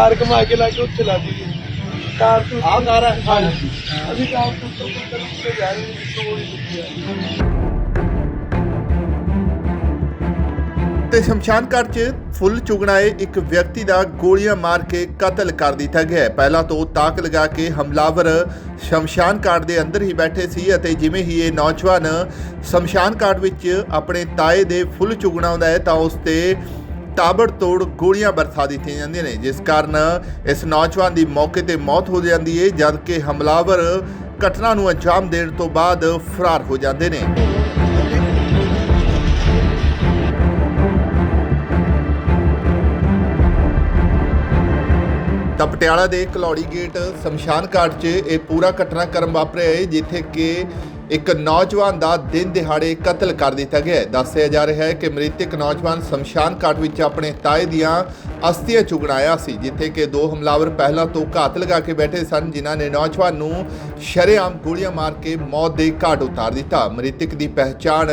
ਕਾਰ ਕਮਾ ਕੇ ਲਾ ਕੇ ਉੱਥੇ ਲਾ ਦਿੱਤੀ ਕਾਰ ਤੋਂ ਆਹ ਕਾਰ ਹੈ? ਹਾਂਜੀ ਅਸੀਂ ਕਾਰ ਤੋਂ ਉੱਤਰ ਕੇ ਉੱਤਰ ਕੇ ਜਾ ਰਹੇ ਹਾਂ ਲੱਗੀ ਹੈ ਤੇ ਸ਼ਮਸ਼ਾਨ ਘਾਟ 'ਚ ਫੁੱਲ ਚੁਗਣਾਏ ਇੱਕ ਵਿਅਕਤੀ ਦਾ ਗੋਲੀਆਂ ਮਾਰ ਕੇ ਕਤਲ ਕਰ ਦਿੱਤਾ ਗਿਆ। ਪਹਿਲਾਂ ਤੋਂ ਤਾਕ ਲਗਾ ਕੇ ਹਮਲਾਵਰ ਸ਼ਮਸ਼ਾਨ ਘਾਟ ਦੇ ਅੰਦਰ ਹੀ ਬੈਠੇ ਸੀ ਅਤੇ ਜਿਵੇਂ ਹੀ ਇਹ ਨੌਜਵਾਨ ਸ਼ਮਸ਼ਾਨ ਘਾਟ ਵਿੱਚ ਆਪਣੇ ਤਾਏ ਦੇ ਫੁੱਲ ਚੁਗਣਾਉਂਦਾ ਹੈ ਤਾਂ ਉਸ ਤੇ ਤਾਬੜਤੋੜ ਗੋਲੀਆਂ ਬਰਸਾ ਦਿੱਤੀਆਂ ਜਾਂਦੀਆਂ ਨੇ, ਜਿਸ ਕਾਰਨ ਇਸ ਨੌਜਵਾਨ ਦੀ ਮੌਕੇ ਤੇ ਮੌਤ ਹੋ ਜਾਂਦੀ ਹੈ ਜਦਕਿ ਹਮਲਾਵਰ ਘਟਨਾ ਨੂੰ ਅੰਜਾਮ ਦੇਣ ਤੋਂ ਬਾਅਦ ਫਰਾਰ ਹੋ ਜਾਂਦੇ ਨੇ। ਤਾਂ ਪਟਿਆਲਾ ਦੇ ਕਲੌੜੀ ਗੇਟ ਸ਼ਮਸ਼ਾਨ ਘਾਟ 'ਚ ਇਹ ਪੂਰਾ ਘਟਨਾਕ੍ਰਮ ਵਾਪਰਿਆ ਹੈ ਜਿੱਥੇ ਕਿ ਇੱਕ ਨੌਜਵਾਨ ਦਾ ਦਿਨ ਦਿਹਾੜੇ ਕਤਲ ਕਰ ਦਿੱਤਾ ਗਿਆ ਹੈ। ਦੱਸਿਆ ਜਾ ਰਿਹਾ ਹੈ ਕਿ ਮ੍ਰਿਤਕ ਨੌਜਵਾਨ ਸ਼ਮਸ਼ਾਨ ਘਾਟ ਵਿੱਚ ਆਪਣੇ ਤਾਏ ਦੀਆਂ ਅਸਥੀਆਂ ਚੁਗਣ ਆਇਆ ਸੀ ਜਿੱਥੇ ਕਿ ਦੋ ਹਮਲਾਵਰ ਪਹਿਲਾਂ ਤੋਂ ਘਾਤ ਲਗਾ ਕੇ ਬੈਠੇ ਸਨ ਜਿਨ੍ਹਾਂ ਨੇ ਨੌਜਵਾਨ ਨੂੰ ਸ਼ਰੇਆਮ ਗੋਲੀਆਂ ਮਾਰ ਕੇ ਮੌਤ ਦੇ ਘਾਟ ਉਤਾਰ ਦਿੱਤਾ। ਮ੍ਰਿਤਕ ਦੀ ਪਹਿਚਾਣ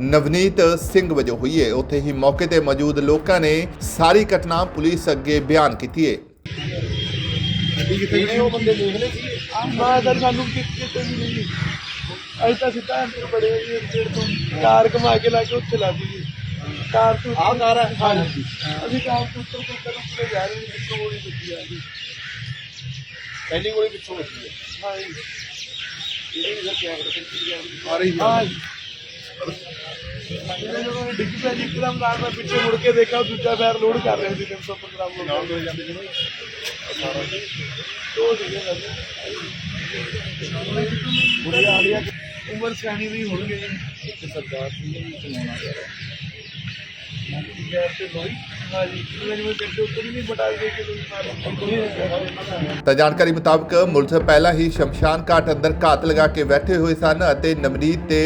ਨਵਨੀਤ ਸਿੰਘ ਵਜੋਂ ਹੋਈ ਹੈ। ਉੱਥੇ ਹੀ ਮੌਕੇ ਤੇ ਮੌਜੂਦ ਲੋਕਾਂ ਨੇ ਸਾਰੀ ਘਟਨਾ ਪੁਲਿਸ ਅੱਗੇ ਬਿਆਨ ਕੀਤੀ ਹੈ। ਕਿਤੇ ਉਹ ਬੰਦੇ ਦੇਖ ਲਏ ਸੀ ਹਾਂ ਸਰ ਸਾਨੂੰ ਕਿਤੇ ਨਹੀਂ। ਅਸੀਂ ਤਾਂ ਸਿੱਧਾ ਅੰਦਰ ਬੜੇ ਜੀ ਅੰਦਰ ਤੋਂ ਕਾਰ ਕਮਾ ਕੇ ਲਾ ਕੇ ਉੱਥੇ ਲਾ ਦਿੱਤੀ ਕਾਰ ਤੋਂ ਆਹ ਕਾਰ ਹੈ? ਹਾਂਜੀ। ਅਸੀਂ ਕਾਰ ਤੋਂ ਉੱਤਰ ਕੇ ਉੱਤਰ ਕੇ ਜਾ ਰਹੇ ਹਾਂ ਜਿੱਥੋਂ ਗੋਲੀ ਲੱਗੀ ਹੈ ਪਹਿਲੀ ਗੋਲੀ ਪਿੱਛੋਂ ਵੱਜੀ ਹੈ ਹਾਂਜੀ। ਇਹਦੇ ਵਿੱਚ ਕਿਆ ਕਰ ਆ ਰਹੀ ਹਾਂ। ਜੀ ਜਦੋਂ ਜਦੋਂ ਡਿੱਗ ਪਿਆ ਜੀ ਇੱਕਦਮ ਨਾਲ ਮੈਂ ਪਿੱਛੇ ਮੁੜ ਕੇ ਦੇਖਿਆ ਦੂਜਾ ਪੈਰ ਲੋਡ ਕਰ ਰਹੇ ਸੀ 315 ਨਾਲ ਲੋਕ ਜਾਂਦੇ ਜਿਹਨੇ ਦੋ ਸੀਗੇ ਬੁਰੀ ਆ ਉਮਰ ਸਿਆਣੀ ਵੀ ਹੋ ਗਈ ਇੱਕ ਸਰਦਾਰ ਸਿੰਘ ਨੂੰ ਚਲਾਉਣਾ ਯਾਰ ਹਾਂਜੀ ਮੈਨੂੰ ਮੈਂ ਕਿਹਾ ਉੱਤਰ ਹੀ ਨਹੀਂ ਬਟਾ ਦੇ ਕੇ ਤੁਸੀਂ ਮਾਰੋ ਤਾਂ ਜਾਣਕਾਰੀ ਮੁਤਾਬਕ ਮੁਲਜ਼ਮ ਪਹਿਲਾਂ ਹੀ ਸ਼ਮਸ਼ਾਨ ਘਾਟ ਅੰਦਰ ਘਾਤ ਲਗਾ ਕੇ ਬੈਠੇ ਹੋਏ ਸਨ ਅਤੇ ਨਵਨੀਤ ਤੇ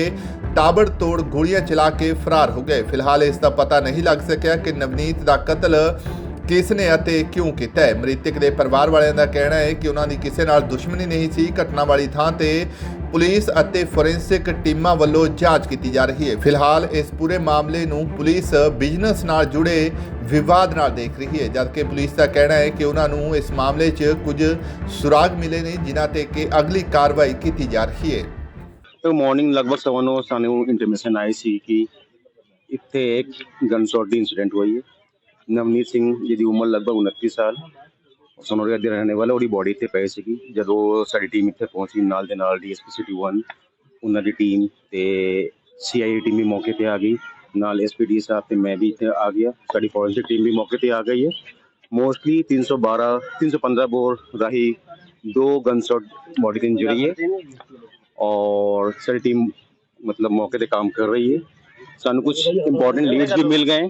ਤਾਬੜਤੋੜ ਗੋਲੀਆਂ ਚਲਾ ਕੇ ਫਰਾਰ ਹੋ ਗਏ। ਫਿਲਹਾਲ ਇਸ ਦਾ ਪਤਾ ਨਹੀਂ ਲੱਗ ਸਕਿਆ ਕਿ ਨਵਨੀਤ ਦਾ ਕਤਲ ਕਿਸ ਨੇ ਅਤੇ ਕਿਉਂ ਕੀਤਾ ਹੈ। ਮ੍ਰਿਤਕ ਦੇ ਪਰਿਵਾਰ ਵਾਲਿਆਂ ਦਾ ਕਹਿਣਾ ਹੈ ਕਿ ਉਹਨਾਂ ਦੀ ਕਿਸੇ ਨਾਲ ਦੁਸ਼ਮਣੀ ਨਹੀਂ ਸੀ। ਘਟਨਾ ਵਾਲੀ ਥਾਂ ਤੇ ਪੁਲਿਸ ਅਤੇ ਫੋਰੈਂਸਿਕ ਟੀਮਾਂ ਵੱਲੋਂ ਜਾਂਚ ਕੀਤੀ ਜਾ ਰਹੀ ਹੈ। ਫਿਲਹਾਲ ਇਸ ਪੂਰੇ ਮਾਮਲੇ ਨੂੰ ਪੁਲਿਸ ਬਿਜ਼ਨਸ ਨਾਲ ਜੁੜੇ ਵਿਵਾਦ ਨਾਲ ਦੇਖ ਰਹੀ ਹੈ। ਜਦਕਿ ਪੁਲਿਸ ਦਾ ਕਹਿਣਾ ਹੈ ਕਿ ਉਹਨਾਂ ਨੂੰ ਇਸ ਮਾਮਲੇ 'ਚ ਕੁਝ ਸੁਰਾਗ ਮਿਲੇ ਨੇ, ਜਿਨ੍ਹਾਂ ਤੇ ਕਿ ਅਗਲੀ ਕਾਰਵਾਈ ਕੀਤੀ ਜਾ ਰਹੀ ਹੈ। ਤੇ ਮਾਰਨਿੰਗ ਲਗਭਗ ਸਵਾ ਸਾਨੂੰ ਇੰਟੀਮੇਸ਼ਨ ਆਈ ਸੀ ਕਿ ਇੱਥੇ ਇੱਕ ਗਨਸ਼ਾਟ ਦੀ ਇਨਸੀਡੈਂਟ ਹੋਈ ਹੈ ਨਵਨੀਤ ਸਿੰਘ ਜਿਹਦੀ ਉਮਰ ਲਗਭਗ 29 ਸਾਲ ਸੋਨੋਰੀਆ ਦੇ ਰਹਿਣੇ ਵਾਲਾ ਉਹਦੀ ਬੋਡੀ ਇੱਥੇ ਪਈ ਸੀਗੀ ਜਦੋਂ ਸਾਡੀ ਟੀਮ ਇੱਥੇ ਪਹੁੰਚੀ ਨਾਲ ਦੇ ਨਾਲ ਡੀਐਸਪੀ ਸਿਟੀ 1 ਉਹਨਾਂ ਦੀ ਟੀਮ ਤੇ ਸੀਆਈਏ ਟੀਮ ਵੀ ਮੌਕੇ ਤੇ ਆ ਗਈ ਨਾਲ ਐਸਪੀਡੀ ਸਾਹਿਬ ਤੇ ਮੈਂ ਵੀ ਇੱਥੇ ਆ ਗਿਆ ਸਾਡੀ ਫੋਰੈਂਸਿਕ ਟੀਮ ਵੀ ਮੌਕੇ ਤੇ ਆ ਗਈ ਹੈ ਮੋਸਟਲੀ 312 315 ਬੋਰ ਰਾਹੀਂ ਦੋ ਗਨਸ਼ਾਟ ਬੋਡੀ ਤੇ ਇੰਜਰੀ ਹੈ और सारी टीम मतलब मौके पे काम कर रही है ਸਾਨੂੰ ਕੁਝ ਇੰਪੋਰਟੈਂਟ ਲੀਡਸ ਵੀ ਮਿਲ ਗਏ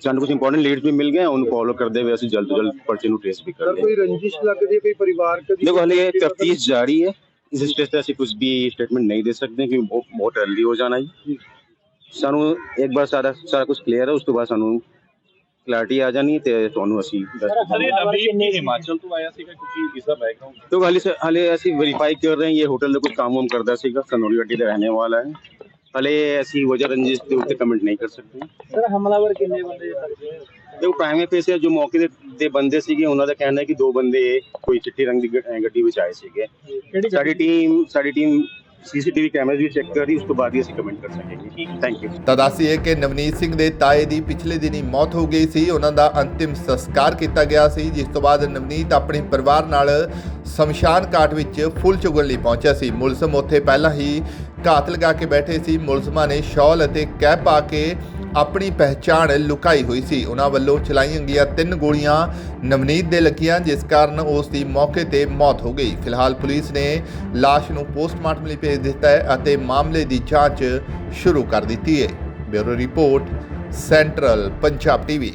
ਸਾਨੂੰ ਕੁਝ ਇੰਪੋਰਟੈਂਟ ਲੀਡਸ ਵੀ ਮਿਲ ਗਏ ਉਹਨੂੰ ਫੋਲੋ ਕਰਦੇ ਹੋਏ ਅਸੀਂ ਜਲਦ ਤੋਂ ਜਲਦ ਪਰਚੇ ਨੂੰ ਟ੍ਰੇਸ ਵੀ ਕਰ ਰਹੇ ਕੋਈ ਰੰਜਿਸ਼ ਲੱਗਦੀ ਹੈ ਕੋਈ ਪਰਿਵਾਰ ਕਦੀ ਦੇਖੋ ਹਲੇ ਇਹ ਤਫਤੀਸ਼ ਜਾਰੀ ਹੈ ਇਸ ਸਟੇਜ ਤੇ ਅਸੀਂ ਕੁਝ ਵੀ ਸਟੇਟਮੈਂਟ ਨਹੀਂ ਦੇ ਸਕਦੇ ਕਿ ਬਹੁਤ ਬਹੁਤ early ਹੋ ਜਾਣਾ ਜੀ ਸਾਨੂੰ ਇੱਕ ਵਾਰ ਸਾਰਾ ਸਾਰਾ ਕੁਝ ਕਲੀਅਰ ਹੈ ਉਸ ਤੋਂ ਬਾਅਦ ਸਾਨੂੰ ਕਲੈਰਿਟੀ ਆ ਜਾਣੀ ਤੇ ਤੁਹਾਨੂੰ ਅਸੀਂ ਸਰ ਇਹ ਨਵੀਂ ਹਿਮਾਚਲ ਤੋਂ ਆਇਆ ਸੀਗਾ ਕਿਉਂਕਿ ਇਸ ਬੈਕਗ੍ਰਾਉਂਡ ਤੇ ਹਾਲੇ ਹਾਲੇ ਅਸੀਂ ਵੈਰੀਫਾਈ ਕਰ ਰਹੇ ਹਾਂ ਇਹ ਹੋਟਲ ਦਾ ਕੋਈ ਕੰਮ ਵਮ ਕਰਦਾ ਸੀਗਾ ਕਨੋਲੀ ਗੱਡੀ ਦਾ ਰਹਿਣੇ ਵਾਲਾ ਹੈ। ਹਲੇ ਅਸੀਂ ਵਜ੍ਹਾ ਰੰਜਿਸ਼ ਦੇ ਉੱਤੇ ਕਮੈਂਟ ਨਹੀਂ ਕਰ ਸਕਦੇ। ਸਰ ਹਮਲਾਵਰ ਕਿੰਨੇ ਬੰਦੇ ਦੇਖੋ ਪ੍ਰਾਈਮਰੀ ਫੇਸੇ ਜੋ ਮੌਕੇ ਦੇ ਬੰਦੇ ਸੀਗੇ ਉਹਨਾਂ ਦਾ ਕਹਿਣਾ ਹੈ ਕਿ ਦੋ ਬੰਦੇ ਕੋਈ ਚਿੱਟੀ ਰੰਗ ਦੀ ਗੱਡੀ ਵਿੱਚ ਆਏ ਸੀਗੇ। ਸਾਡੀ ਟੀਮ ਸਾਡੀ ਟੀਮ ਸੀਸੀਟੀਵੀ ਕੈਮਰੇ ਵੀ ਚੈੱਕ ਕਰ ਉਸ ਤੋਂ ਬਾਅਦ ਹੀ ਅਸੀਂ ਕਮੈਂਟ ਕਰ ਸਕਾਂਗੇ। ਥੈਂਕ ਯੂ ਤਾਂ ਦੱਸੀਏ ਕਿ ਨਵਨੀਤ ਸਿੰਘ ਦੇ ਤਾਏ ਦੀ ਪਿਛਲੇ ਦਿਨੀ ਮੌਤ ਹੋ ਗਈ ਸੀ। ਉਹਨਾਂ ਦਾ ਅੰਤਿਮ ਸੰਸਕਾਰ ਕੀਤਾ ਗਿਆ ਸੀ ਜਿਸ ਤੋਂ ਬਾਅਦ ਨਵਨੀਤ ਆਪਣੇ ਪਰਿਵਾਰ ਨਾਲ ਸ਼ਮਸ਼ਾਨ ਘਾਟ ਵਿੱਚ ਫੁੱਲ ਚੁਗਣ ਲਈ ਪਹੁੰਚਿਆ ਸੀ। ਮੁਲਜ਼ਮ ਉੱਥੇ ਪਹਿਲਾਂ ਹੀ ਘਾਤ ਲਗਾ ਕੇ ਬੈਠੇ ਸੀ। ਮੁਲਜ਼ਮਾਂ ਨੇ ਸ਼ਾਲ ਅਤੇ ਕੈਪ ਪਾ ਕੇ ਆਪਣੀ ਪਹਿਚਾਣ ਲੁਕਾਈ ਹੋਈ ਸੀ। ਉਹਨਾਂ ਵੱਲੋਂ ਚਲਾਈਆਂ ਗਈਆਂ ਤਿੰਨ ਗੋਲੀਆਂ ਨਵਨੀਤ ਦੇ ਲੱਗੀਆਂ, ਜਿਸ ਕਾਰਨ ਉਸ ਦੀ ਮੌਕੇ ਤੇ ਮੌਤ ਹੋ ਗਈ। ਫਿਲਹਾਲ ਪੁਲਿਸ ਨੇ ਲਾਸ਼ ਨੂੰ ਪੋਸਟਮਾਰਟਮ ਲਈ ਭੇਜ ਦਿੱਤਾ ਹੈ ਅਤੇ ਮਾਮਲੇ ਦੀ ਜਾਂਚ ਸ਼ੁਰੂ ਕਰ ਦਿੱਤੀ ਹੈ। Bureau report, central Punjab TV.